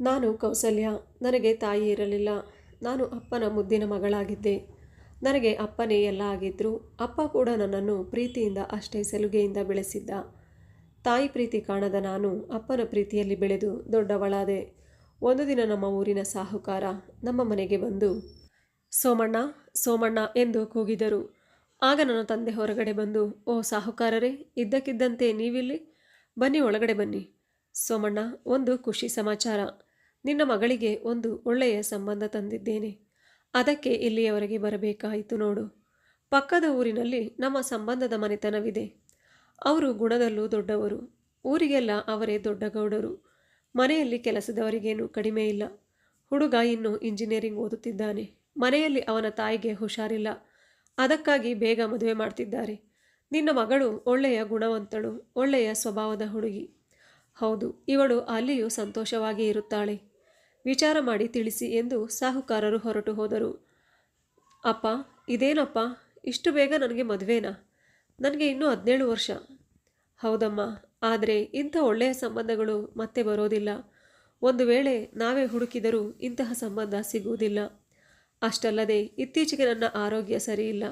ನಾನು ಕೌಸಲ್ಯ, ನನಗೆ ತಾಯಿ ಇರಲಿಲ್ಲ. ನಾನು ಅಪ್ಪನ ಮುದ್ದಿನ ಮಗಳಾಗಿದ್ದೆ. ನನಗೆ ಅಪ್ಪನೇ ಎಲ್ಲ ಆಗಿದ್ದರು ಅಪ್ಪ ಕೂಡ ನನ್ನನ್ನು ಪ್ರೀತಿಯಿಂದ ಅಷ್ಟೇ ಸಲುಗೆಯಿಂದ ಬೆಳೆಸಿದ್ದ. ತಾಯಿ ಪ್ರೀತಿ ಕಾಣದ ನಾನು ಅಪ್ಪನ ಪ್ರೀತಿಯಲ್ಲಿ ಬೆಳೆದು ದೊಡ್ಡವಳಾದೆ. ಒಂದು ದಿನ ನಮ್ಮ ಊರಿನ ಸಾಹುಕಾರ ನಮ್ಮ ಮನೆಗೆ ಬಂದು, ಸೋಮಣ್ಣ ಸೋಮಣ್ಣ ಎಂದು ಕೂಗಿದರು. ಆಗ ನನ್ನ ತಂದೆ ಹೊರಗಡೆ ಬಂದು, ಓ ಸಾಹುಕಾರರೇ, ಇದ್ದಕ್ಕಿದ್ದಂತೆ ನೀವಿಲ್ಲಿ? ಬನ್ನಿ, ಒಳಗಡೆ ಬನ್ನಿ. ಸೋಮಣ್ಣ, ಒಂದು ಖುಷಿ ಸಮಾಚಾರ. ನಿನ್ನ ಮಗಳಿಗೆ ಒಂದು ಒಳ್ಳೆಯ ಸಂಬಂಧ ತಂದಿದ್ದೇನೆ. ಅದಕ್ಕೆ ಇಲ್ಲಿಯವರೆಗೆ ಬರಬೇಕಾಯಿತು ನೋಡು. ಪಕ್ಕದ ಊರಿನಲ್ಲಿ ನಮ್ಮ ಸಂಬಂಧದ ಮನೆತನವಿದೆ. ಅವರು ಗುಣದಲ್ಲೂ ದೊಡ್ಡವರು. ಊರಿಗೆಲ್ಲ ಅವರೇ ದೊಡ್ಡ ಗೌಡರು. ಮನೆಯಲ್ಲಿ ಕೆಲಸದವರಿಗೇನು ಕಡಿಮೆ ಇಲ್ಲ. ಹುಡುಗ ಇನ್ನು ಇಂಜಿನಿಯರಿಂಗ್ ಓದುತ್ತಿದ್ದಾನೆ. ಮನೆಯಲ್ಲಿ ಅವನ ತಾಯಿಗೆ ಹುಷಾರಿಲ್ಲ. ಅದಕ್ಕಾಗಿ ಬೇಗ ಮದುವೆ ಮಾಡ್ತಿದ್ದಾರೆ. ನಿನ್ನ ಮಗಳು ಒಳ್ಳೆಯ ಗುಣವಂತಳು, ಒಳ್ಳೆಯ ಸ್ವಭಾವದ ಹುಡುಗಿ. ಹೌದು, ಇವಳು ಅಲ್ಲಿಯೂ ಸಂತೋಷವಾಗಿ ಇರುತ್ತಾಳೆ. ವಿಚಾರ ಮಾಡಿ ತಿಳಿಸಿ ಎಂದು ಸಾಹುಕಾರರು ಹೊರಟು ಹೋದರು. ಅಪ್ಪ, ಇದೇನಪ್ಪ? ಇಷ್ಟು ಬೇಗ ನನಗೆ ಮದುವೆನಾ? ನನಗೆ ಇನ್ನೂ ಹದಿನೇಳು ವರ್ಷ. ಹೌದಮ್ಮ, ಆದರೆ ಇಂಥ ಒಳ್ಳೆಯ ಸಂಬಂಧಗಳು ಮತ್ತೆ ಬರೋದಿಲ್ಲ. ಒಂದು ವೇಳೆ ನಾವೇ ಹುಡುಕಿದರೂ ಇಂತಹ ಸಂಬಂಧ ಸಿಗುವುದಿಲ್ಲ. ಅಷ್ಟಲ್ಲದೆ ಇತ್ತೀಚೆಗೆ ನನ್ನ ಆರೋಗ್ಯ ಸರಿಯಿಲ್ಲ.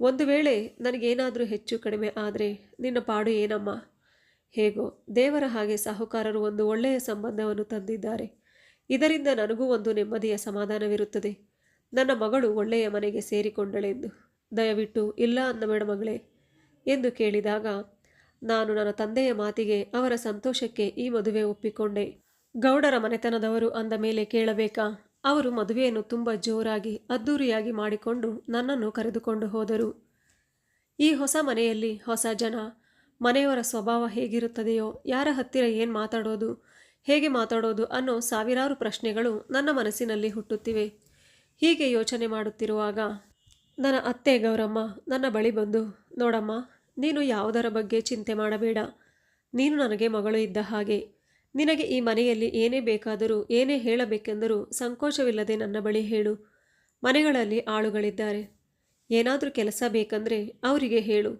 ಒಂದು ವೇಳೆ ನನಗೇನಾದರೂ ಹೆಚ್ಚು ಕಡಿಮೆ ಆದರೆ ನಿನ್ನ ಪಾಡು ಏನಮ್ಮ? ಹೇಗೋ ದೇವರ ಹಾಗೆ ಸಾಹುಕಾರರು ಒಂದು ಒಳ್ಳೆಯ ಸಂಬಂಧವನ್ನು ತಂದಿದ್ದಾರೆ. ಇದರಿಂದ ನನಗೂ ಒಂದು ನೆಮ್ಮದಿಯ ಸಮಾಧಾನವಿರುತ್ತದೆ. ನನ್ನ ಮಗಳು ಒಳ್ಳೆಯ ಮನೆಗೆ ಸೇರಿಕೊಂಡಳೆಂದು ದಯವಿಟ್ಟು ಇಲ್ಲ ಅನ್ನಬೇಡ ಮಗಳೇ ಎಂದು ಕೇಳಿದಾಗ, ನಾನು ನನ್ನ ತಂದೆಯ ಮಾತಿಗೆ ಅವರ ಸಂತೋಷಕ್ಕೆ ಈ ಮದುವೆ ಒಪ್ಪಿಕೊಂಡೆ. ಗೌಡರ ಮನೆತನದವರು ಅಂದ ಮೇಲೆ ಕೇಳಬೇಕಾ? ಅವರು ಮದುವೆಯನ್ನು ತುಂಬ ಜೋರಾಗಿ, ಅದ್ದೂರಿಯಾಗಿ ಮಾಡಿಕೊಂಡು ನನ್ನನ್ನು ಕರೆದುಕೊಂಡು ಹೋದರು. ಈ ಹೊಸ ಮನೆಯಲ್ಲಿ ಹೊಸ ಜನ, ಮನೆಯವರ ಸ್ವಭಾವ ಹೇಗಿರುತ್ತದೆಯೋ, ಯಾರ ಹತ್ತಿರ ಏನು ಮಾತಾಡೋದು? ಹೇಗೆ ಮಾತಾಡೋದು ಅನ್ನೋ ಸಾವಿರಾರು ಪ್ರಶ್ನೆಗಳು ನನ್ನ ಮನಸ್ಸಿನಲ್ಲಿ ಹುಟ್ಟುತ್ತಿವೆ. ಹೀಗೆ ಯೋಚನೆ ಮಾಡುತ್ತಿರುವಾಗ ನನ್ನ ಅತ್ತೆ ಗೌರಮ್ಮ ನನ್ನ ಬಳಿ ಬಂದು, ನೋಡಮ್ಮ, ನೀನು ಯಾವುದರ ಬಗ್ಗೆ ಚಿಂತೆ ಮಾಡಬೇಡ. ನೀನು ನನಗೆ ಮಗಳು ಇದ್ದ ಹಾಗೆ. ನಿನಗೆ ಈ ಮನೆಯಲ್ಲಿ ಏನೇ ಬೇಕಾದರೂ, ಏನೇ ಹೇಳಬೇಕೆಂದರೂ ಸಂಕೋಚವಿಲ್ಲದೆ ನನ್ನ ಬಳಿ ಹೇಳು. ಮನೆಗಳಲ್ಲಿ ಆಳುಗಳಿದ್ದಾರೆ. ಏನಾದರೂ ಕೆಲಸ ಬೇಕಂದರೆ ಅವರಿಗೆ ಹೇಳು.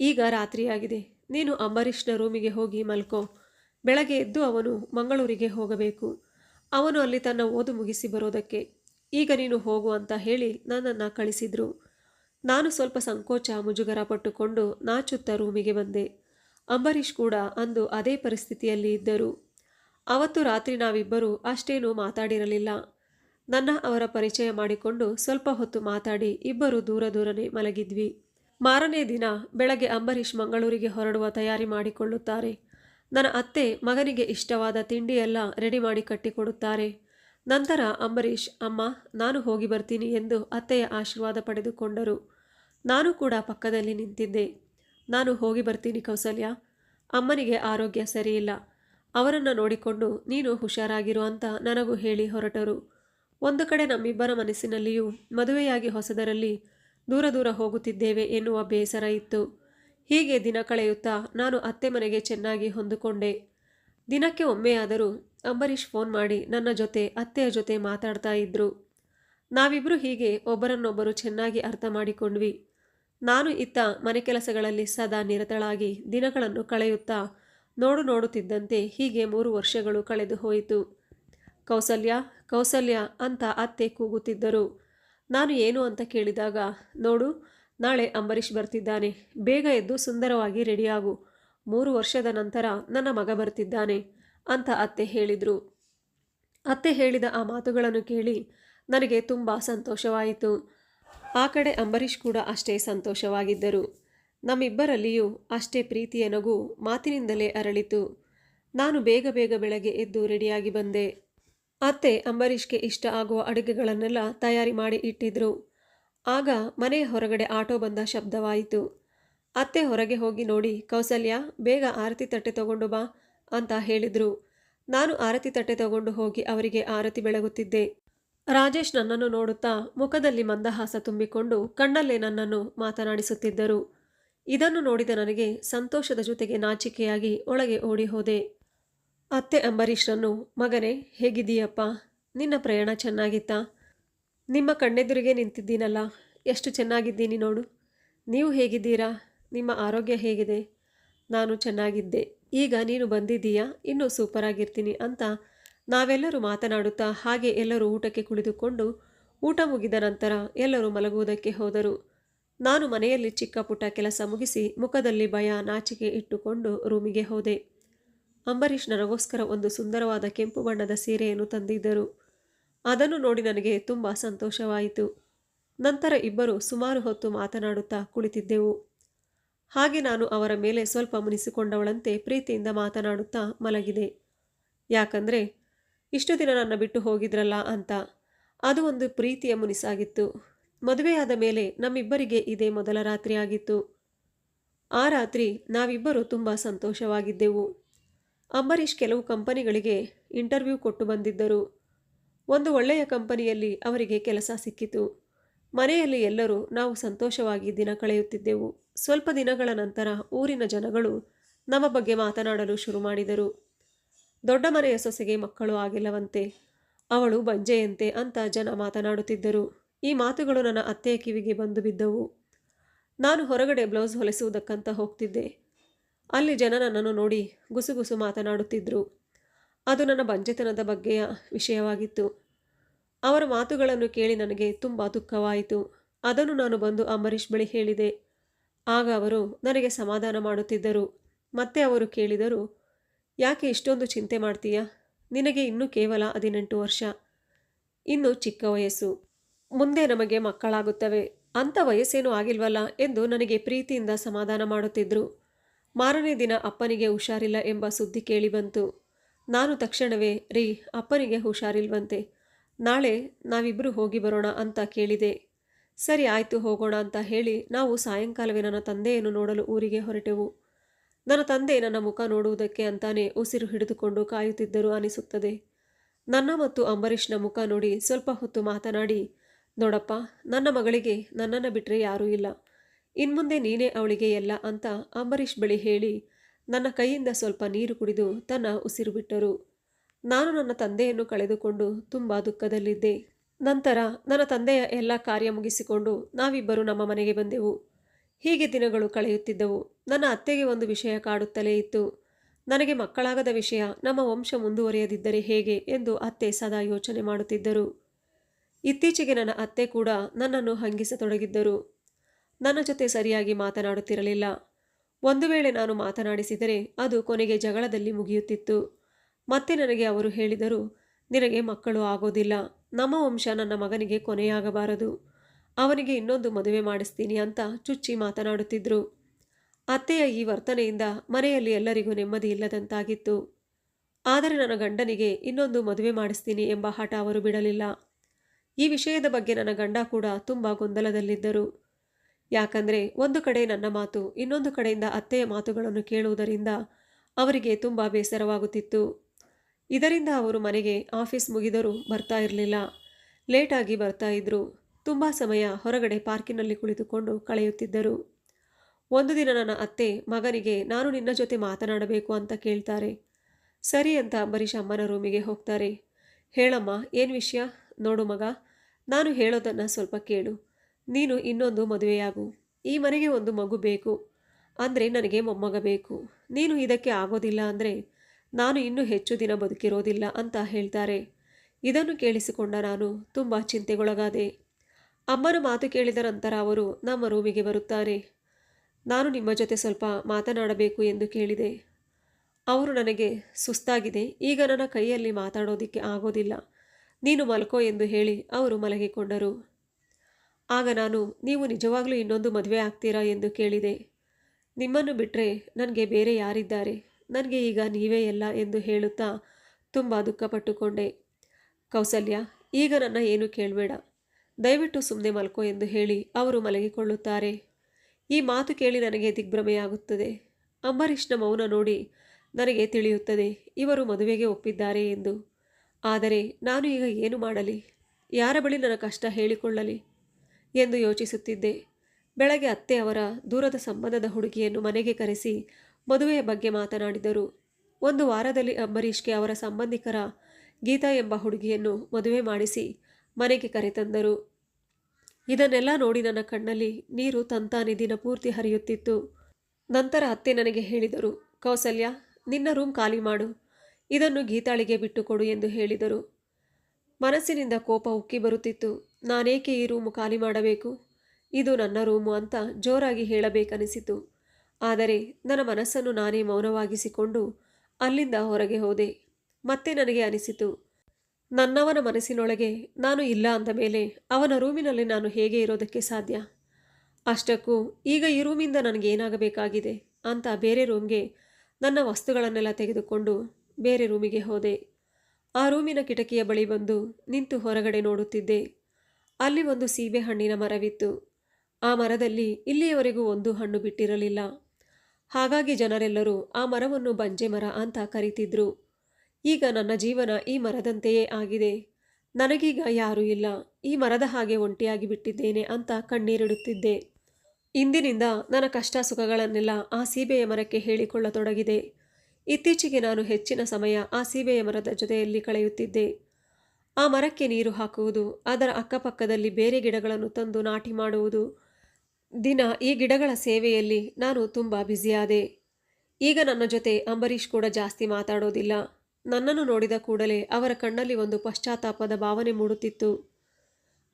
ಈಗ ರಾತ್ರಿಯಾಗಿದೆ. ನೀನು ಅಂಬರೀಷ್ನ ರೂಮಿಗೆ ಹೋಗಿ ಮಲ್ಕೋ. ಬೆಳಗ್ಗೆ ಎದ್ದು ಅವನು ಮಂಗಳೂರಿಗೆ ಹೋಗಬೇಕು. ಅವನು ಅಲ್ಲಿ ತನ್ನ ಓದು ಮುಗಿಸಿ ಬರೋದಕ್ಕೆ. ಈಗ ನೀನು ಹೋಗು ಅಂತ ಹೇಳಿ ನನ್ನನ್ನು ಕಳಿಸಿದ್ರು. ನಾನು ಸ್ವಲ್ಪ ಸಂಕೋಚ ಮುಜುಗರ ಪಟ್ಟುಕೊಂಡು ನಾಚುತ್ತಾ ರೂಮಿಗೆ ಬಂದೆ. ಅಂಬರೀಷ್ ಕೂಡ ಅಂದು ಅದೇ ಪರಿಸ್ಥಿತಿಯಲ್ಲಿ ಇದ್ದರು. ಅವತ್ತು ರಾತ್ರಿ ನಾವಿಬ್ಬರೂ ಅಷ್ಟೇನೂ ಮಾತಾಡಿರಲಿಲ್ಲ. ನನ್ನ ಅವರ ಪರಿಚಯ ಮಾಡಿಕೊಂಡು ಸ್ವಲ್ಪ ಹೊತ್ತು ಮಾತಾಡಿ ಇಬ್ಬರು ದೂರ ದೂರನೇ ಮಲಗಿದ್ವಿ. ಮಾರನೇ ದಿನ ಬೆಳಗ್ಗೆ ಅಂಬರೀಷ್ ಮಂಗಳೂರಿಗೆ ಹೊರಡುವ ತಯಾರಿ ಮಾಡಿಕೊಳ್ಳುತ್ತಾರೆ. ನನ್ನ ಅತ್ತೆ ಮಗನಿಗೆ ಇಷ್ಟವಾದ ತಿಂಡಿಯೆಲ್ಲ ರೆಡಿ ಮಾಡಿ ಕಟ್ಟಿಕೊಡುತ್ತಾರೆ. ನಂತರ ಅಂಬರೀಷ್, ಅಮ್ಮ, ನಾನು ಹೋಗಿ ಬರ್ತೀನಿ ಎಂದು ಅತ್ತೆಯ ಆಶೀರ್ವಾದ ಪಡೆದುಕೊಂಡರು. ನಾನು ಕೂಡ ಪಕ್ಕದಲ್ಲಿ ನಿಂತಿದ್ದೆ. ನಾನು ಹೋಗಿ ಬರ್ತೀನಿ ಕೌಸಲ್ಯ. ಅಮ್ಮನಿಗೆ ಆರೋಗ್ಯ ಸರಿಯಿಲ್ಲ. ಅವರನ್ನು ನೋಡಿಕೊಂಡು ನೀನು ಹುಷಾರಾಗಿರು ಅಂತ ನನಗೂ ಹೇಳಿ ಹೊರಟರು. ಒಂದು ಕಡೆ ನಮ್ಮಿಬ್ಬರ ಮನಸ್ಸಿನಲ್ಲಿಯೂ ಮದುವೆಯಾಗಿ ಹೊಸದರಲ್ಲಿ ದೂರ ದೂರ ಹೋಗುತ್ತಿದ್ದೇವೆ ಎನ್ನುವ ಬೇಸರ ಇತ್ತು. ಹೀಗೆ ದಿನ ಕಳೆಯುತ್ತಾ ನಾನು ಅತ್ತೆ ಮನೆಗೆ ಚೆನ್ನಾಗಿ ಹೊಂದಿಕೊಂಡೆ. ದಿನಕ್ಕೆ ಒಮ್ಮೆಯಾದರೂ ಅಂಬರೀಷ್ ಫೋನ್ ಮಾಡಿ ನನ್ನ ಜೊತೆ, ಅತ್ತೆಯ ಜೊತೆ ಮಾತಾಡ್ತಾ ಇದ್ದರು ನಾವಿಬ್ಬರು ಹೀಗೆ ಒಬ್ಬರನ್ನೊಬ್ಬರು ಚೆನ್ನಾಗಿ ಅರ್ಥ ಮಾಡಿಕೊಂಡ್ವಿ. ನಾನು ಇತ್ತ ಮನೆ ಕೆಲಸಗಳಲ್ಲಿ ಸದಾ ನಿರತಳಾಗಿ ದಿನಗಳನ್ನು ಕಳೆಯುತ್ತಾ ನೋಡು ನೋಡುತ್ತಿದ್ದಂತೆ ಹೀಗೆ ಮೂರು ವರ್ಷಗಳು ಕಳೆದು ಹೋಯಿತು. ಕೌಸಲ್ಯ ಕೌಸಲ್ಯ ಅಂತ ಅತ್ತೆ ಕೂಗುತ್ತಿದ್ದರು. ನಾನು ಏನು ಅಂತ ಕೇಳಿದಾಗ, ನೋಡು ನಾಳೆ ಅಂಬರೀಷ್ ಬರ್ತಿದ್ದಾನೆ. ಬೇಗ ಎದ್ದು ಸುಂದರವಾಗಿ ರೆಡಿಯಾಗು. ಮೂರು ವರ್ಷದ ನಂತರ ನನ್ನ ಮಗ ಬರ್ತಿದ್ದಾನೆ ಅಂತ ಅತ್ತೆ ಹೇಳಿದರು. ಅತ್ತೆ ಹೇಳಿದ ಆ ಮಾತುಗಳನ್ನು ಕೇಳಿ ನನಗೆ ತುಂಬ ಸಂತೋಷವಾಯಿತು. ಆ ಕಡೆ ಅಂಬರೀಷ್ ಕೂಡ ಅಷ್ಟೇ ಸಂತೋಷವಾಗಿದ್ದರು. ನಮ್ಮಿಬ್ಬರಲ್ಲಿಯೂ ಅಷ್ಟೇ ಪ್ರೀತಿಯ ನಗು ಮಾತಿನಿಂದಲೇ ಅರಳಿತು. ನಾನು ಬೇಗ ಬೇಗ ಬೆಳಗ್ಗೆ ಎದ್ದು ರೆಡಿಯಾಗಿ ಬಂದೆ. ಅತ್ತೆ ಅಂಬರೀಷ್ಗೆ ಇಷ್ಟ ಆಗುವ ಅಡುಗೆಗಳನ್ನೆಲ್ಲ ತಯಾರಿ ಮಾಡಿ ಇಟ್ಟಿದ್ರು. ಆಗ ಮನೆಯ ಹೊರಗಡೆ ಆಟೋ ಬಂದ ಶಬ್ದವಾಯಿತು. ಅತ್ತೆ ಹೊರಗೆ ಹೋಗಿ ನೋಡಿ, ಕೌಸಲ್ಯ, ಬೇಗ ಆರತಿ ತಟ್ಟೆ ತಗೊಂಡು ಬಾ ಅಂತ ಹೇಳಿದರು. ನಾನು ಆರತಿ ತಟ್ಟೆ ತಗೊಂಡು ಹೋಗಿ ಅವರಿಗೆ ಆರತಿ ಬೆಳಗುತ್ತಿದ್ದೆ. ರಾಜೇಶ್ ನನ್ನನ್ನು ನೋಡುತ್ತಾ ಮುಖದಲ್ಲಿ ಮಂದಹಾಸ ತುಂಬಿಕೊಂಡು ಕಣ್ಣಲ್ಲೇ ನನ್ನನ್ನು ಮಾತನಾಡಿಸುತ್ತಿದ್ದರು. ಇದನ್ನು ನೋಡಿದ ನನಗೆ ಸಂತೋಷದ ಜೊತೆಗೆ ನಾಚಿಕೆಯಾಗಿ ಒಳಗೆ ಓಡಿ ಹೋದೆ. ಅತ್ತೆ ಅಂಬರೀಷ್ರನ್ನು ಮಗನೇ, ಹೇಗಿದ್ದೀಯಪ್ಪ? ನಿನ್ನ ಪ್ರಯಾಣ ಚೆನ್ನಾಗಿತ್ತಾ? ನಿಮ್ಮ ಕಣ್ಣೆದುರಿಗೆ ನಿಂತಿದ್ದೀನಲ್ಲ, ಎಷ್ಟು ಚೆನ್ನಾಗಿದ್ದೀನಿ ನೋಡು. ನೀವು ಹೇಗಿದ್ದೀರಾ? ನಿಮ್ಮ ಆರೋಗ್ಯ ಹೇಗಿದೆ? ನಾನು ಚೆನ್ನಾಗಿದ್ದೆ. ಈಗ ನೀನು ಬಂದಿದ್ದೀಯಾ? ಇನ್ನೂ ಸೂಪರಾಗಿರ್ತೀನಿ ಅಂತ ನಾವೆಲ್ಲರೂ ಮಾತನಾಡುತ್ತಾ ಹಾಗೆ ಎಲ್ಲರೂ ಊಟಕ್ಕೆ ಕುಳಿತುಕೊಂಡು ಊಟ ಮುಗಿದ ನಂತರ ಎಲ್ಲರೂ ಮಲಗುವುದಕ್ಕೆ ಹೋದರು. ನಾನು ಮನೆಯಲ್ಲಿ ಚಿಕ್ಕ ಪುಟ್ಟ ಕೆಲಸ ಮುಗಿಸಿ ಮುಖದಲ್ಲಿ ಭಯ ನಾಚಿಕೆ ಇಟ್ಟುಕೊಂಡು ರೂಮಿಗೆ ಹೋದೆ. ಅಂಬರೀಷ್ ನನಗೋಸ್ಕರ ಒಂದು ಸುಂದರವಾದ ಕೆಂಪು ಬಣ್ಣದ ಸೀರೆಯನ್ನು ತಂದಿದ್ದರು. ಅದನ್ನು ನೋಡಿ ನನಗೆ ತುಂಬ ಸಂತೋಷವಾಯಿತು. ನಂತರ ಇಬ್ಬರು ಸುಮಾರು ಹೊತ್ತು ಮಾತನಾಡುತ್ತಾ ಕುಳಿತಿದ್ದೆವು. ಹಾಗೆ ನಾನು ಅವರ ಮೇಲೆ ಸ್ವಲ್ಪ ಮುನಿಸಿಕೊಂಡವಳಂತೆ ಪ್ರೀತಿಯಿಂದ ಮಾತನಾಡುತ್ತಾ ಮಲಗಿದೆ. ಯಾಕಂದರೆ, ಇಷ್ಟು ದಿನ ನನ್ನ ಬಿಟ್ಟು ಹೋಗಿದ್ರಲ್ಲ ಅಂತ. ಅದು ಒಂದು ಪ್ರೀತಿಯ ಮುನಿಸಾಗಿತ್ತು. ಮದುವೆಯಾದ ಮೇಲೆ ನಮ್ಮಿಬ್ಬರಿಗೆ ಇದೇ ಮೊದಲ ರಾತ್ರಿ ಆಗಿತ್ತು. ಆ ರಾತ್ರಿ ನಾವಿಬ್ಬರು ತುಂಬ ಸಂತೋಷವಾಗಿದ್ದೆವು. ಅಂಬರೀಷ್ ಕೆಲವು ಕಂಪನಿಗಳಿಗೆ ಇಂಟರ್ವ್ಯೂ ಕೊಟ್ಟು ಬಂದಿದ್ದರು. ಒಂದು ಒಳ್ಳೆಯ ಕಂಪನಿಯಲ್ಲಿ ಅವರಿಗೆ ಕೆಲಸ ಸಿಕ್ಕಿತು. ಮನೆಯಲ್ಲಿ ಎಲ್ಲರೂ ನಾವು ಸಂತೋಷವಾಗಿ ದಿನ ಕಳೆಯುತ್ತಿದ್ದೆವು. ಸ್ವಲ್ಪ ದಿನಗಳ ನಂತರ ಊರಿನ ಜನಗಳು ನಮ್ಮ ಬಗ್ಗೆ ಮಾತನಾಡಲು ಶುರು ಮಾಡಿದರು. ದೊಡ್ಡ ಮನೆಯ ಸೊಸೆಗೆ ಮಕ್ಕಳು ಆಗಿಲ್ಲವಂತೆ. ಅವಳು ಬಂಜೆಯಂತೆ ಅಂತ ಜನ ಮಾತನಾಡುತ್ತಿದ್ದರು. ಈ ಮಾತುಗಳು ನನ್ನ ಅತ್ತೆಯ ಕಿವಿಗೆ ಬಂದು ಬಿದ್ದವು. ನಾನು ಹೊರಗಡೆ ಬ್ಲೌಸ್ ಹೊಲೆಸುವುದಕ್ಕಂತ ಹೋಗ್ತಿದ್ದೆ. ಅಲ್ಲಿ ಜನ ನನ್ನನ್ನು ನೋಡಿ ಗುಸುಗುಸು ಮಾತನಾಡುತ್ತಿದ್ದರು ಅದು ನನ್ನ ಬಂಜೆತನದ ಬಗ್ಗೆಯ ವಿಷಯವಾಗಿತ್ತು. ಅವರ ಮಾತುಗಳನ್ನು ಕೇಳಿ ನನಗೆ ತುಂಬ ದುಃಖವಾಯಿತು. ಅದನ್ನು ನಾನು ಬಂದು ಅಂಬರೀಷ್ ಬಳಿ ಹೇಳಿದೆ. ಆಗ ಅವರು ನನಗೆ ಸಮಾಧಾನ ಮಾಡುತ್ತಿದ್ದರು. ಮತ್ತೆ ಅವರು ಕೇಳಿದರು, ಯಾಕೆ ಇಷ್ಟೊಂದು ಚಿಂತೆ ಮಾಡ್ತೀಯಾ? ನಿನಗೆ ಇನ್ನೂ ಕೇವಲ ಹದಿನೆಂಟು ವರ್ಷ. ಇನ್ನು ಚಿಕ್ಕ ವಯಸ್ಸು. ಮುಂದೆ ನಮಗೆ ಮಕ್ಕಳಾಗುತ್ತವೆ. ಅಂಥ ವಯಸ್ಸೇನೂ ಆಗಿಲ್ವಲ್ಲ? ಎಂದು ನನಗೆ ಪ್ರೀತಿಯಿಂದ ಸಮಾಧಾನ ಮಾಡುತ್ತಿದ್ದರು ಮಾರನೇ ದಿನ ಅಪ್ಪನಿಗೆ ಹುಷಾರಿಲ್ಲ ಎಂಬ ಸುದ್ದಿ ಕೇಳಿಬಂತು ನಾನು ತಕ್ಷಣವೇ, ರೀ, ಅಪ್ಪನಿಗೆ ಹುಷಾರಿಲ್ವಂತೆ. ನಾಳೆ ನಾವಿಬ್ಬರು ಹೋಗಿ ಬರೋಣ ಅಂತ ಕೇಳಿದೆ. ಸರಿ, ಆಯಿತು, ಹೋಗೋಣ ಅಂತ ಹೇಳಿ ನಾವು ಸಾಯಂಕಾಲವೇ ನನ್ನ ತಂದೆಯನ್ನು ನೋಡಲು ಊರಿಗೆ ಹೊರಟೆವು. ನನ್ನ ತಂದೆ ನನ್ನ ಮುಖ ನೋಡುವುದಕ್ಕೆ ಅಂತಾನೆ ಉಸಿರು ಹಿಡಿದುಕೊಂಡು ಕಾಯುತ್ತಿದ್ದರು ಅನಿಸುತ್ತದೆ. ನನ್ನ ಮತ್ತು ಅಂಬರೀಷ್ನ ಮುಖ ನೋಡಿ ಸ್ವಲ್ಪ ಹೊತ್ತು ಮಾತನಾಡಿ, ನೋಡಪ್ಪ, ನನ್ನ ಮಗಳಿಗೆ ನನ್ನನ್ನು ಬಿಟ್ಟರೆ ಯಾರೂ ಇಲ್ಲ. ಇನ್ಮುಂದೆ ನೀನೇ ಅವಳಿಗೆ ಎಲ್ಲ ಅಂತ ಅಂಬರೀಷ್ ಬಳಿ ಹೇಳಿ ನನ್ನ ಕೈಯಿಂದ ಸ್ವಲ್ಪ ನೀರು ಕುಡಿದು ತನ್ನ ಉಸಿರು ಬಿಟ್ಟರು. ನಾನು ನನ್ನ ತಂದೆಯನ್ನು ಕಳೆದುಕೊಂಡು ತುಂಬ ದುಃಖದಲ್ಲಿದ್ದೆ. ನಂತರ ನನ್ನ ತಂದೆಯ ಎಲ್ಲ ಕಾರ್ಯ ಮುಗಿಸಿಕೊಂಡು ನಾವಿಬ್ಬರು ನಮ್ಮ ಮನೆಗೆ ಬಂದೆವು. ಹೀಗೆ ದಿನಗಳು ಕಳೆಯುತ್ತಿದ್ದವು. ನನ್ನ ಅತ್ತೆಗೆ ಒಂದು ವಿಷಯ ಕಾಡುತ್ತಲೇ ಇತ್ತು. ನನಗೆ ಮಕ್ಕಳಾಗದ ವಿಷಯ ನಮ್ಮ ವಂಶ ಮುಂದುವರಿಯದಿದ್ದರೆ ಹೇಗೆ ಎಂದು ಅತ್ತೆ ಸದಾ ಯೋಚನೆ ಮಾಡುತ್ತಿದ್ದರು. ಇತ್ತೀಚೆಗೆ ನನ್ನ ಅತ್ತೆ ಕೂಡ ನನ್ನನ್ನು ಹಂಗಿಸತೊಡಗಿದ್ದರು. ನನ್ನ ಜೊತೆ ಸರಿಯಾಗಿ ಮಾತನಾಡುತ್ತಿರಲಿಲ್ಲ. ಒಂದು ವೇಳೆ ನಾನು ಮಾತನಾಡಿಸಿದರೆ ಅದು ಕೊನೆಗೆ ಜಗಳದಲ್ಲಿ ಮುಗಿಯುತ್ತಿತ್ತು. ಮತ್ತೆ ನನಗೆ ಅವರು ಹೇಳಿದರು, ನಿನಗೆ ಮಕ್ಕಳು ಆಗೋದಿಲ್ಲ. ನಮ್ಮ ವಂಶ ನನ್ನ ಮಗನಿಗೆ ಕೊನೆಯಾಗಬಾರದು. ಅವನಿಗೆ ಇನ್ನೊಂದು ಮದುವೆ ಮಾಡಿಸ್ತೀನಿ ಅಂತ ಚುಚ್ಚಿ ಮಾತನಾಡುತ್ತಿದ್ದರು ಅತ್ತೆಯ ಈ ವರ್ತನೆಯಿಂದ ಮನೆಯಲ್ಲಿ ಎಲ್ಲರಿಗೂ ನೆಮ್ಮದಿ ಇಲ್ಲದಂತಾಗಿತ್ತು. ಆದರೆ ನನ್ನ ಗಂಡನಿಗೆ ಇನ್ನೊಂದು ಮದುವೆ ಮಾಡಿಸ್ತೀನಿ ಎಂಬ ಹಠ ಅವರು ಬಿಡಲಿಲ್ಲ. ಈ ವಿಷಯದ ಬಗ್ಗೆ ನನ್ನ ಗಂಡ ಕೂಡ ತುಂಬ ಗೊಂದಲದಲ್ಲಿದ್ದರು. ಯಾಕಂದರೆ ಒಂದು ಕಡೆ ನನ್ನ ಮಾತು, ಇನ್ನೊಂದು ಕಡೆಯಿಂದ ಅತ್ತೆಯ ಮಾತುಗಳನ್ನು ಕೇಳುವುದರಿಂದ ಅವರಿಗೆ ತುಂಬ ಬೇಸರವಾಗುತ್ತಿತ್ತು. ಇದರಿಂದ ಅವರು ಮನೆಗೆ ಆಫೀಸ್ ಮುಗಿದರೂ ಬರ್ತಾ ಇರಲಿಲ್ಲ. ಲೇಟಾಗಿ ಬರ್ತಾ ಇದ್ದರು ತುಂಬ ಸಮಯ ಹೊರಗಡೆ ಪಾರ್ಕಿನಲ್ಲಿ ಕುಳಿತುಕೊಂಡು ಕಳೆಯುತ್ತಿದ್ದರು. ಒಂದು ದಿನ ನನ್ನ ಅತ್ತೆ, ಮಗನಿಗೆ, ನಾನು ನಿನ್ನ ಜೊತೆ ಮಾತನಾಡಬೇಕು ಅಂತ ಕೇಳ್ತಾರೆ. ಸರಿ ಅಂತ ಅಂಬರೀಷ್ ಅಮ್ಮನ ರೂಮಿಗೆ ಹೋಗ್ತಾರೆ. ಹೇಳಮ್ಮ, ಏನು ವಿಷಯ? ನೋಡು ಮಗ, ನಾನು ಹೇಳೋದನ್ನು ಸ್ವಲ್ಪ ಕೇಳು. ನೀನು ಇನ್ನೊಂದು ಮದುವೆಯಾಗು. ಈ ಮನೆಗೆ ಒಂದು ಮಗು ಬೇಕು. ಅಂದರೆ ನನಗೆ ಮೊಮ್ಮಗ ಬೇಕು ನೀನು ಇದಕ್ಕೆ ಆಗೋದಿಲ್ಲ ಅಂದರೆ ನಾನು ಇನ್ನೂ ಹೆಚ್ಚು ದಿನ ಬದುಕಿರೋದಿಲ್ಲ ಅಂತ ಹೇಳ್ತಾರೆ. ಇದನ್ನು ಕೇಳಿಸಿಕೊಂಡ ನಾನು ತುಂಬ ಚಿಂತೆಗೊಳಗಾದೆ. ಅಮ್ಮನ ಮಾತು ಕೇಳಿದ ನಂತರ ಅವರು ನಮ್ಮ ರೂಮಿಗೆ ಬರುತ್ತಾರೆ. ನಾನು ನಿಮ್ಮ ಜೊತೆ ಸ್ವಲ್ಪ ಮಾತನಾಡಬೇಕು ಎಂದು ಕೇಳಿದೆ. ಅವರು ನನಗೆ, ಸುಸ್ತಾಗಿದೆ. ಈಗ ನನ್ನ ಕೈಯಲ್ಲಿ ಮಾತಾಡೋದಕ್ಕೆ ಆಗೋದಿಲ್ಲ. ನೀನು ಮಲ್ಕೋ ಎಂದು ಹೇಳಿ ಅವರು ಮಲಗಿಕೊಂಡರು. ಆಗ ನಾನು, ನೀವು ನಿಜವಾಗಲೂ ಇನ್ನೊಂದು ಮದುವೆ ಆಗ್ತೀರಾ ಎಂದು ಕೇಳಿದೆ. ನಿಮ್ಮನ್ನು ಬಿಟ್ಟರೆ ನನಗೆ ಬೇರೆ ಯಾರಿದ್ದಾರೆ? ನನಗೆ ಈಗ ನೀವೇ ಎಲ್ಲ ಎಂದು ಹೇಳುತ್ತಾ ತುಂಬ ದುಃಖಪಟ್ಟುಕೊಂಡೆ. ಕೌಸಲ್ಯ, ಈಗ ನನ್ನ ಏನು ಕೇಳಬೇಡ. ದಯವಿಟ್ಟು ಸುಮ್ಮನೆ ಮಲ್ಕೋ ಎಂದು ಹೇಳಿ ಅವರು ಮಲಗಿಕೊಳ್ಳುತ್ತಾರೆ. ಈ ಮಾತು ಕೇಳಿ ನನಗೆ ದಿಗ್ಭ್ರಮೆಯಾಗುತ್ತದೆ. ಅಂಬರೀಷ್ನ ಮೌನ ನೋಡಿ ನನಗೆ ತಿಳಿಯುತ್ತದೆ, ಇವರು ಮದುವೆಗೆ ಒಪ್ಪಿದ್ದಾರೆ ಎಂದು. ಆದರೆ ನಾನು ಈಗ ಏನು ಮಾಡಲಿ? ಯಾರ ಬಳಿ ನನ್ನ ಕಷ್ಟ ಹೇಳಿಕೊಳ್ಳಲಿ? ಎಂದು ಯೋಚಿಸುತ್ತಿದ್ದೆ. ಬೆಳಗ್ಗೆ ಅತ್ತೆ ಅವರ ದೂರದ ಸಂಬಂಧದ ಹುಡುಗಿಯನ್ನು ಮನೆಗೆ ಕರೆಸಿ ಮದುವೆಯ ಬಗ್ಗೆ ಮಾತನಾಡಿದರು. ಒಂದು ವಾರದಲ್ಲಿ ಅಂಬರೀಷ್ಗೆ ಅವರ ಸಂಬಂಧಿಕರ ಗೀತಾ ಎಂಬ ಹುಡುಗಿಯನ್ನು ಮದುವೆ ಮಾಡಿಸಿ ಮನೆಗೆ ಕರೆತಂದರು. ಇದನ್ನೆಲ್ಲ ನೋಡಿ ನನ್ನ ಕಣ್ಣಲ್ಲಿ ನೀರು ತಂತಾನೆ ದಿನ ಪೂರ್ತಿ ಹರಿಯುತ್ತಿತ್ತು. ನಂತರ ಅತ್ತೆ ನನಗೆ ಹೇಳಿದರು, ಕೌಸಲ್ಯ, ನಿನ್ನ ರೂಮ್ ಖಾಲಿ ಮಾಡು. ಇದನ್ನು ಗೀತಾಳಿಗೆ ಬಿಟ್ಟುಕೊಡು ಎಂದು ಹೇಳಿದರು. ಮನಸ್ಸಿನಿಂದ ಕೋಪ ಉಕ್ಕಿ ಬರುತ್ತಿತ್ತು. ನಾನೇಕೆ ಈ ರೂಮು ಖಾಲಿ ಮಾಡಬೇಕು? ಇದು ನನ್ನ ರೂಮು ಅಂತ ಜೋರಾಗಿ ಹೇಳಬೇಕನಿಸಿತು. ಆದರೆ ನನ್ನ ಮನಸ್ಸನ್ನು ನಾನೇ ಮೌನವಾಗಿಸಿಕೊಂಡು ಅಲ್ಲಿಂದ ಹೊರಗೆ ಹೋದೆ. ಮತ್ತೆ ನನಗೆ ಅನಿಸಿತು, ನನ್ನವನ ಮನಸ್ಸಿನೊಳಗೆ ನಾನು ಇಲ್ಲ ಅಂದ ಮೇಲೆ ಅವನ ರೂಮಿನಲ್ಲಿ ನಾನು ಹೇಗೆ ಇರೋದಕ್ಕೆ ಸಾಧ್ಯ? ಅಷ್ಟಕ್ಕೂ ಈಗ ಈ ರೂಮಿಂದ ನನಗೇನಾಗಬೇಕಾಗಿದೆ ಅಂತ ಬೇರೆ ರೂಮ್ಗೆ ನನ್ನ ವಸ್ತುಗಳನ್ನೆಲ್ಲ ತೆಗೆದುಕೊಂಡು ಬೇರೆ ರೂಮಿಗೆ ಹೋದೆ. ಆ ರೂಮಿನ ಕಿಟಕಿಯ ಬಳಿ ಬಂದು ನಿಂತು ಹೊರಗಡೆ ನೋಡುತ್ತಿದ್ದೆ. ಅಲ್ಲಿ ಒಂದು ಸೀಬೆ ಹಣ್ಣಿನ ಮರವಿತ್ತು. ಆ ಮರದಲ್ಲಿ ಇಲ್ಲಿಯವರೆಗೂ ಒಂದು ಹಣ್ಣು ಬಿಟ್ಟಿರಲಿಲ್ಲ. ಹಾಗಾಗಿ ಜನರೆಲ್ಲರೂ ಆ ಮರವನ್ನು ಬಂಜೆ ಮರ ಅಂತ ಕರೀತಿದ್ರು. ಈಗ ನನ್ನ ಜೀವನ ಈ ಮರದಂತೆಯೇ ಆಗಿದೆ. ನನಗೀಗ ಯಾರೂ ಇಲ್ಲ. ಈ ಮರದ ಹಾಗೆ ಒಂಟಿಯಾಗಿ ಬಿಟ್ಟಿದ್ದೇನೆ ಅಂತ ಕಣ್ಣೀರಿಡುತ್ತಿದ್ದೆ. ಇಂದಿನಿಂದ ನನ್ನ ಕಷ್ಟ ಸುಖಗಳನ್ನೆಲ್ಲ ಆ ಸೀಬೆಯ ಮರಕ್ಕೆ ಹೇಳಿಕೊಳ್ಳತೊಡಗಿದೆ. ಇತ್ತೀಚೆಗೆ ನಾನು ಹೆಚ್ಚಿನ ಸಮಯ ಆ ಸೀಬೆಯ ಮರದ ಜೊತೆಯಲ್ಲಿ ಕಳೆಯುತ್ತಿದ್ದೆ. ಆ ಮರಕ್ಕೆ ನೀರು ಹಾಕುವುದು, ಅದರ ಅಕ್ಕಪಕ್ಕದಲ್ಲಿ ಬೇರೆ ಗಿಡಗಳನ್ನು ತಂದು ನಾಟಿ ಮಾಡುವುದು. ದಿನ ಈ ಗಿಡಗಳ ಸೇವೆಯಲ್ಲಿ ನಾನು ತುಂಬ ಬ್ಯುಸಿಯಾದೆ. ಈಗ ನನ್ನ ಜೊತೆ ಅಂಬರೀಷ್ ಕೂಡ ಜಾಸ್ತಿ ಮಾತಾಡೋದಿಲ್ಲ. ನನ್ನನ್ನು ನೋಡಿದ ಕೂಡಲೇ ಅವರ ಕಣ್ಣಲ್ಲಿ ಒಂದು ಪಶ್ಚಾತ್ತಾಪದ ಭಾವನೆ ಮೂಡುತ್ತಿತ್ತು.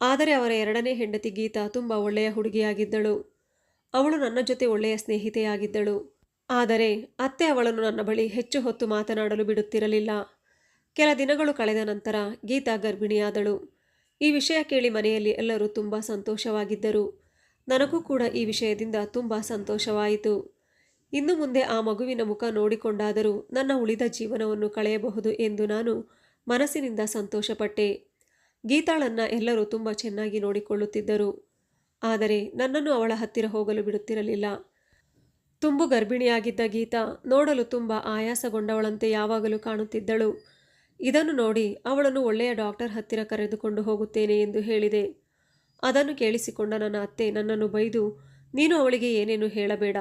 ಆದರೆ ಅವರ ಎರಡನೇ ಹೆಂಡತಿ ಗೀತಾ ತುಂಬ ಒಳ್ಳೆಯ ಹುಡುಗಿಯಾಗಿದ್ದಳು. ಅವಳು ನನ್ನ ಜೊತೆ ಒಳ್ಳೆಯ ಸ್ನೇಹಿತೆಯಾಗಿದ್ದಳು. ಆದರೆ ಅತ್ತೆ ಅವಳನ್ನು ನನ್ನ ಬಳಿ ಹೆಚ್ಚು ಹೊತ್ತು ಮಾತನಾಡಲು ಬಿಡುತ್ತಿರಲಿಲ್ಲ. ಕೆಲ ದಿನಗಳು ಕಳೆದ ನಂತರ ಗೀತಾ ಗರ್ಭಿಣಿಯಾದಳು. ಈ ವಿಷಯ ಕೇಳಿ ಮನೆಯಲ್ಲಿ ಎಲ್ಲರೂ ತುಂಬ ಸಂತೋಷವಾಗಿದ್ದರು. ನನಗೂ ಕೂಡ ಈ ವಿಷಯದಿಂದ ತುಂಬ ಸಂತೋಷವಾಯಿತು. ಇನ್ನು ಮುಂದೆ ಆ ಮಗುವಿನ ಮುಖ ನೋಡಿಕೊಂಡಾದರೂ ನನ್ನ ಉಳಿದ ಜೀವನವನ್ನು ಕಳೆಯಬಹುದು ಎಂದು ನಾನು ಮನಸ್ಸಿನಿಂದ ಸಂತೋಷಪಟ್ಟೆ. ಗೀತಾಳನ್ನು ಎಲ್ಲರೂ ತುಂಬ ಚೆನ್ನಾಗಿ ನೋಡಿಕೊಳ್ಳುತ್ತಿದ್ದರು. ಆದರೆ ನನ್ನನ್ನು ಅವಳ ಹತ್ತಿರ ಹೋಗಲು ಬಿಡುತ್ತಿರಲಿಲ್ಲ. ತುಂಬು ಗರ್ಭಿಣಿಯಾಗಿದ್ದ ಗೀತಾ ನೋಡಲು ತುಂಬ ಆಯಾಸಗೊಂಡವಳಂತೆ ಯಾವಾಗಲೂ ಕಾಣುತ್ತಿದ್ದಳು. ಇದನ್ನು ನೋಡಿ ಅವಳನ್ನು ಒಳ್ಳೆಯ ಡಾಕ್ಟರ್ ಹತ್ತಿರ ಕರೆದುಕೊಂಡು ಹೋಗುತ್ತೇನೆ ಎಂದು ಹೇಳಿದೆ. ಅದನ್ನು ಕೇಳಿಸಿಕೊಂಡ ನನ್ನ ಅತ್ತೆ ನನ್ನನ್ನು ಬೈದು, ನೀನು ಅವಳಿಗೆ ಏನೇನು ಹೇಳಬೇಡ,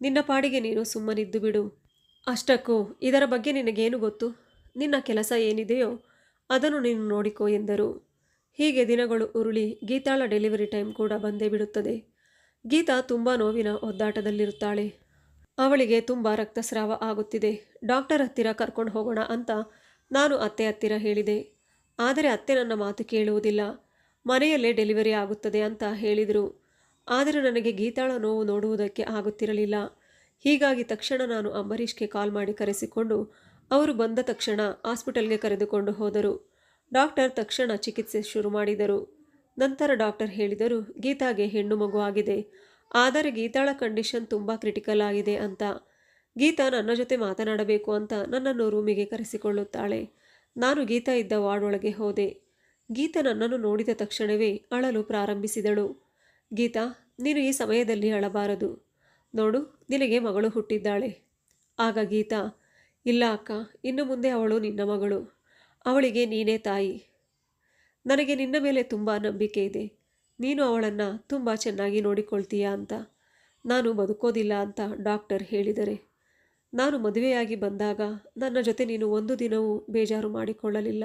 ನಿನ್ನ ಪಾಡಿಗೆ ನೀನು ಸುಮ್ಮನಿದ್ದು ಬಿಡು. ಅಷ್ಟಕ್ಕೂ, ಇದರ ಬಗ್ಗೆ ನಿನಗೇನು ಗೊತ್ತು? ನಿನ್ನ ಕೆಲಸ ಏನಿದೆಯೋ ಅದನ್ನು ನೀನು ನೋಡಿಕೋ ಎಂದರು. ಹೀಗೆ ದಿನಗಳು ಉರುಳಿ, ಗೀತಾಳ ಡೆಲಿವರಿ ಟೈಮ್ ಕೂಡ ಬಂದೇ ಬಿಡುತ್ತದೆ. ಗೀತಾ ತುಂಬ ನೋವಿನ ಒದ್ದಾಟದಲ್ಲಿರುತ್ತಾಳೆ. ಅವಳಿಗೆ ತುಂಬ ರಕ್ತಸ್ರಾವ ಆಗುತ್ತಿದೆ. ಡಾಕ್ಟರ್ ಹತ್ತಿರ ಕರ್ಕೊಂಡು ಹೋಗೋಣ ಅಂತ ನಾನು ಅತ್ತೆ ಹತ್ತಿರ ಹೇಳಿದೆ. ಆದರೆ ಅತ್ತೆ ನನ್ನ ಮಾತು ಕೇಳುವುದಿಲ್ಲ. ಮನೆಯಲ್ಲೇ ಡೆಲಿವರಿ ಆಗುತ್ತದೆ ಅಂತ ಹೇಳಿದರು. ಆದರೆ ನನಗೆ ಗೀತಾಳ ನೋವು ನೋಡುವುದಕ್ಕೆ ಆಗುತ್ತಿರಲಿಲ್ಲ. ಹೀಗಾಗಿ ತಕ್ಷಣ ನಾನು ಅಂಬರೀಷ್ಗೆ ಕಾಲ್ ಮಾಡಿ ಕರೆಸಿಕೊಂಡು ಅವರು ಬಂದ ತಕ್ಷಣ ಆಸ್ಪಿಟಲ್ಗೆ ಕರೆದುಕೊಂಡು ಹೋದರು. ಡಾಕ್ಟರ್ ತಕ್ಷಣ ಚಿಕಿತ್ಸೆ ಶುರು ಮಾಡಿದರು. ನಂತರ ಡಾಕ್ಟರ್ ಹೇಳಿದರು, ಗೀತಾಗೆ ಹೆಣ್ಣು ಮಗು ಆಗಿದೆ. ಆದರೆ ಗೀತಾಳ ಕಂಡೀಷನ್ ತುಂಬ ಕ್ರಿಟಿಕಲ್ ಆಗಿದೆ ಅಂತ. ಗೀತಾ ನನ್ನ ಜೊತೆ ಮಾತನಾಡಬೇಕು ಅಂತ ನನ್ನನ್ನು ರೂಮಿಗೆ ಕರೆಸಿಕೊಳ್ಳುತ್ತಾಳೆ. ನಾನು ಗೀತಾ ಇದ್ದ ವಾರ್ಡ್ ಒಳಗೆ ಹೋದೆ. ಗೀತಾ ನನ್ನನ್ನು ನೋಡಿದ ತಕ್ಷಣವೇ ಅಳಲು ಪ್ರಾರಂಭಿಸಿದಳು. ಗೀತಾ, ನೀನು ಈ ಸಮಯದಲ್ಲಿ ಅಳಬಾರದು. ನೋಡು, ನಿನಗೆ ಮಗಳು ಹುಟ್ಟಿದ್ದಾಳೆ. ಆಗ ಗೀತಾ, ಇಲ್ಲ ಅಕ್ಕ, ಇನ್ನು ಮುಂದೆ ಅವಳು ನಿನ್ನ ಮಗಳು. ಅವಳಿಗೆ ನೀನೇ ತಾಯಿ. ನನಗೆ ನಿನ್ನ ಮೇಲೆ ತುಂಬ ನಂಬಿಕೆ ಇದೆ. ನೀನು ಅವಳನ್ನು ತುಂಬ ಚೆನ್ನಾಗಿ ನೋಡಿಕೊಳ್ತೀಯಾ ಅಂತ. ನಾನು ಬದುಕೋದಿಲ್ಲ ಅಂತ ಡಾಕ್ಟರ್ ಹೇಳಿದರೆ. ನಾನು ಮದುವೆಯಾಗಿ ಬಂದಾಗ ನನ್ನ ಜೊತೆ ನೀನು ಒಂದು ದಿನವೂ ಬೇಜಾರು ಮಾಡಿಕೊಳ್ಳಲಿಲ್ಲ.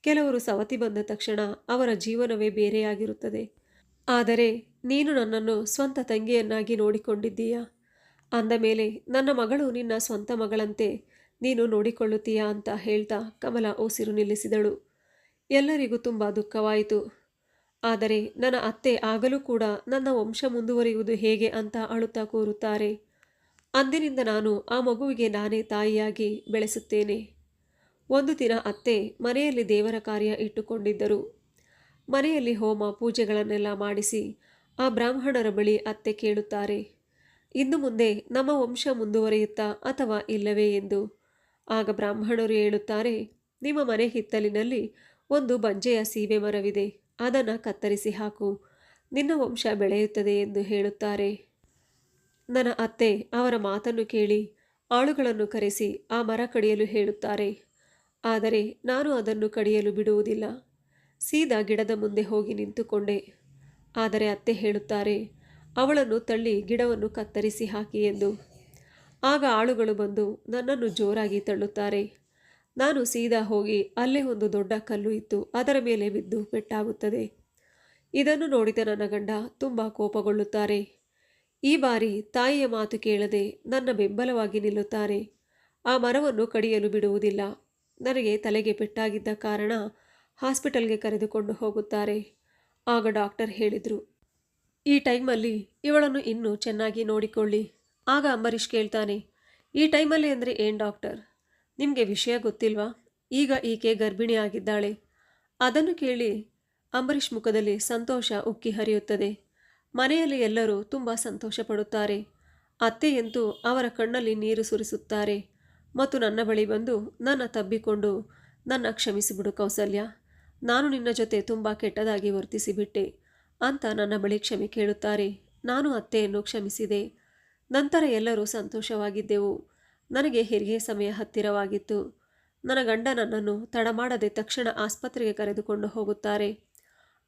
ಕೆಲವರು ಸವತಿ ಬಂದ ತಕ್ಷಣ ಅವರ ಜೀವನವೇ ಬೇರೆಯಾಗಿರುತ್ತದೆ. ಆದರೆ ನೀನು ನನ್ನನ್ನು ಸ್ವಂತ ತಂಗಿಯನ್ನಾಗಿ ನೋಡಿಕೊಂಡಿದ್ದೀಯಾ? ಅಂದ ಮೇಲೆ, ನನ್ನ ಮಗಳು ನಿನ್ನ ಸ್ವಂತ ಮಗಳಂತೆ ನೀನು ನೋಡಿಕೊಳ್ಳುತ್ತೀಯಾ ಅಂತ ಹೇಳ್ತಾ ಕಮಲ ಉಸಿರು ನಿಲ್ಲಿಸಿದಳು. ಎಲ್ಲರಿಗೂ ತುಂಬ ದುಃಖವಾಯಿತು. ಆದರೆ ನನ್ನ ಅತ್ತೆ ಆಗಲೂ ಕೂಡ ನನ್ನ ವಂಶ ಮುಂದುವರಿಯುವುದು ಹೇಗೆ ಅಂತ ಅಳುತ್ತಾ ಕೂರುತ್ತಾರೆ. ಅಂದಿನಿಂದ ನಾನು ಆ ಮಗುವಿಗೆ ನಾನೇ ತಾಯಿಯಾಗಿ ಬೆಳೆಸುತ್ತೇನೆ. ಒಂದು ದಿನ ಅತ್ತೆ ಮನೆಯಲ್ಲಿ ದೇವರ ಕಾರ್ಯ ಇಟ್ಟುಕೊಂಡಿದ್ದರು. ಮನೆಯಲ್ಲಿ ಹೋಮ ಪೂಜೆಗಳನ್ನೆಲ್ಲ ಮಾಡಿಸಿ ಆ ಬ್ರಾಹ್ಮಣರ ಬಳಿ ಅತ್ತೆ ಕೇಳುತ್ತಾರೆ, ಇನ್ನು ಮುಂದೆ ನಮ್ಮ ವಂಶ ಮುಂದುವರಿಯುತ್ತಾ ಅಥವಾ ಇಲ್ಲವೇ? ಎಂದು. ಆಗ ಬ್ರಾಹ್ಮಣರು ಹೇಳುತ್ತಾರೆ, ನಿಮ್ಮ ಮನೆ ಹಿತ್ತಲಿನಲ್ಲಿ ಒಂದು ಬಂಜೆಯ ಸೀಬೆ ಮರವಿದೆ, ಅದನ್ನು ಕತ್ತರಿಸಿ ಹಾಕು. ನಿನ್ನ ವಂಶ ಬೆಳೆಯುತ್ತದೆ ಎಂದು ಹೇಳುತ್ತಾರೆ. ನನ್ನ ಅತ್ತೆ, ಅವರ ಮಾತನ್ನು ಕೇಳಿ ಆಳುಗಳನ್ನು ಕರೆಸಿ ಆ ಮರ ಕಡಿಯಲು ಹೇಳುತ್ತಾರೆ. ಆದರೆ ನಾನು ಅದನ್ನು ಕಡಿಯಲು ಬಿಡುವುದಿಲ್ಲ. ಸೀದಾ ಗಿಡದ ಮುಂದೆ ಹೋಗಿ ನಿಂತುಕೊಂಡೆ. ಆದರೆ ಅತ್ತೆ ಹೇಳುತ್ತಾರೆ, ಅವಳನ್ನು ತಳ್ಳಿ ಗಿಡವನ್ನು ಕತ್ತರಿಸಿ ಹಾಕಿ ಎಂದು. ಆಗ ಆಳುಗಳು ಬಂದು ನನ್ನನ್ನು ಜೋರಾಗಿ ತಳ್ಳುತ್ತಾರೆ. ನಾನು ಸೀದಾ ಹೋಗಿ ಅಲ್ಲೇ ಒಂದು ದೊಡ್ಡ ಕಲ್ಲು ಇತ್ತು, ಅದರ ಮೇಲೆ ಬಿದ್ದು ಪೆಟ್ಟಾಗುತ್ತದೆ. ಇದನ್ನು ನೋಡಿದ ನನ್ನ ಗಂಡ ತುಂಬ ಕೋಪಗೊಳ್ಳುತ್ತಾರೆ. ಈ ಬಾರಿ ತಾಯಿಯ ಮಾತು ಕೇಳದೆ ನನ್ನ ಬೆಂಬಲವಾಗಿ ನಿಲ್ಲುತ್ತಾರೆ. ಆ ಮರವನ್ನು ಕಡಿಯಲು ಬಿಡುವುದಿಲ್ಲ. ನನಗೆ ತಲೆಗೆ ಪೆಟ್ಟಾಗಿದ್ದ ಕಾರಣ ಹಾಸ್ಪಿಟಲ್ಗೆ ಕರೆದುಕೊಂಡು ಹೋಗುತ್ತಾರೆ. ಆಗ ಡಾಕ್ಟರ್ ಹೇಳಿದರು, ಈ ಟೈಮಲ್ಲಿ ಇವಳನ್ನು ಇನ್ನೂ ಚೆನ್ನಾಗಿ ನೋಡಿಕೊಳ್ಳಿ. ಆಗ ಅಂಬರೀಷ್ ಕೇಳ್ತಾನೆ, ಈ ಟೈಮಲ್ಲಿ ಅಂದರೆ ಏನು ಡಾಕ್ಟರ್? ನಿಮಗೆ ವಿಷಯ ಗೊತ್ತಿಲ್ವಾ? ಈಗ ಈಕೆ ಗರ್ಭಿಣಿ ಆಗಿದ್ದಾಳೆ ಅದನ್ನು ಕೇಳಿ ಅಂಬರೀಷ್ ಮುಖದಲ್ಲಿ ಸಂತೋಷ ಉಕ್ಕಿ ಹರಿಯುತ್ತದೆ. ಮನೆಯಲ್ಲಿ ಎಲ್ಲರೂ ತುಂಬ ಸಂತೋಷಪಡುತ್ತಾರೆ. ಅತ್ತೆಯಂತೂ ಅವರ ಕಣ್ಣಲ್ಲಿ ನೀರು ಸುರಿಸುತ್ತಾರೆ. ಮತ್ತು ನನ್ನ ಬಳಿ ಬಂದು ನನ್ನ ತಬ್ಬಿಕೊಂಡು, ನನ್ನ ಕ್ಷಮಿಸಿಬಿಡು ಕೌಸಲ್ಯ. ನಾನು ನಿನ್ನ ಜೊತೆ ತುಂಬ ಕೆಟ್ಟದಾಗಿ ವರ್ತಿಸಿಬಿಟ್ಟೆ ಅಂತ ನನ್ನ ಬಳಿ ಕ್ಷಮೆ ಕೇಳುತ್ತಾರೆ. ನಾನು ಅತ್ತೆಯನ್ನು ಕ್ಷಮಿಸಿದೆ. ನಂತರ ಎಲ್ಲರೂ ಸಂತೋಷವಾಗಿದ್ದೆವು. ನನಗೆ ಹೆರಿಗೆ ಸಮಯ ಹತ್ತಿರವಾಗಿತ್ತು. ನನ್ನ ಗಂಡ ನನ್ನನ್ನು ತಡಮಾಡದೆ ತಕ್ಷಣ ಆಸ್ಪತ್ರೆಗೆ ಕರೆದುಕೊಂಡು ಹೋಗುತ್ತಾರೆ.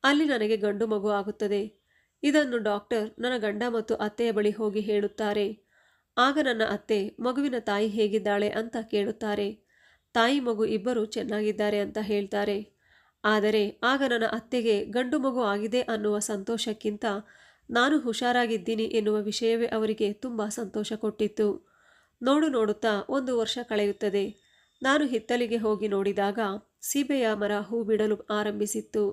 ಅಲ್ಲಿ ನನಗೆ ಗಂಡು ಮಗು ಆಗುತ್ತದೆ. ಇದನ್ನು ಡಾಕ್ಟರ್ ನನ್ನ ಗಂಡ ಮತ್ತು ಅತ್ತೆಯ ಬಳಿ ಹೋಗಿ ಹೇಳುತ್ತಾರೆ. ಆಗ ನನ್ನ ಅತ್ತೆ, ಮಗುವಿನ ತಾಯಿ ಹೇಗಿದ್ದಾಳೆ ಅಂತ ಕೇಳುತ್ತಾರೆ. ತಾಯಿ ಮಗು ಇಬ್ಬರು ಚೆನ್ನಾಗಿದ್ದಾರೆ ಅಂತ ಹೇಳ್ತಾರೆ. ಆದರೆ ಆಗ ನನ್ನ ಅತ್ತೆಗೆ ಗಂಡು ಮಗು ಆಗಿದೆ ಅನ್ನುವ ಸಂತೋಷಕ್ಕಿಂತ ನಾನು ಹುಷಾರಾಗಿದ್ದೀನಿ ಎನ್ನುವ ವಿಷಯವೇ ಅವರಿಗೆ ತುಂಬ ಸಂತೋಷ ಕೊಟ್ಟಿತ್ತು. ನೋಡು ನೋಡುತ್ತಾ ಒಂದು ವರ್ಷ ಕಳೆಯುತ್ತದೆ. ನಾನು ಹಿತ್ತಲಿಗೆ ಹೋಗಿ ನೋಡಿದಾಗ ಸೀಬೆಯ ಮರ ಹೂ ಬಿಡಲು ಆರಂಭಿಸಿತ್ತು.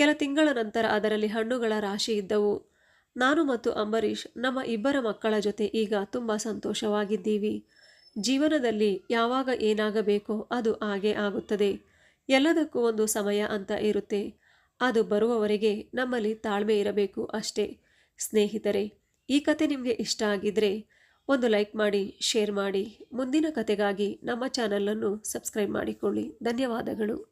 ಕೆಲ ತಿಂಗಳ ನಂತರ ಅದರಲ್ಲಿ ಹಣ್ಣುಗಳ ರಾಶಿ ಇದ್ದವು. ನಾನು ಮತ್ತು ಅಂಬರೀಷ್ ನಮ್ಮ ಇಬ್ಬರ ಮಕ್ಕಳ ಜೊತೆ ಈಗ ತುಂಬ ಸಂತೋಷವಾಗಿದ್ದೀವಿ. ಜೀವನದಲ್ಲಿ ಯಾವಾಗ ಏನಾಗಬೇಕೋ ಅದು ಹಾಗೆ ಆಗುತ್ತದೆ. ಎಲ್ಲದಕ್ಕೂ ಒಂದು ಸಮಯ ಅಂತ ಇರುತ್ತೆ. ಅದು ಬರುವವರೆಗೆ ನಮ್ಮಲ್ಲಿ ತಾಳ್ಮೆ ಇರಬೇಕು ಅಷ್ಟೇ. ಸ್ನೇಹಿತರೆ, ಈ ಕತೆ ನಿಮಗೆ ಇಷ್ಟ ಆಗಿದ್ದರೆ ಒಂದು ಲೈಕ್ ಮಾಡಿ, ಶೇರ್ ಮಾಡಿ. ಮುಂದಿನ ಕತೆಗಾಗಿ ನಮ್ಮ ಚಾನಲನ್ನು ಸಬ್ಸ್ಕ್ರೈಬ್ ಮಾಡಿಕೊಳ್ಳಿ. ಧನ್ಯವಾದಗಳು.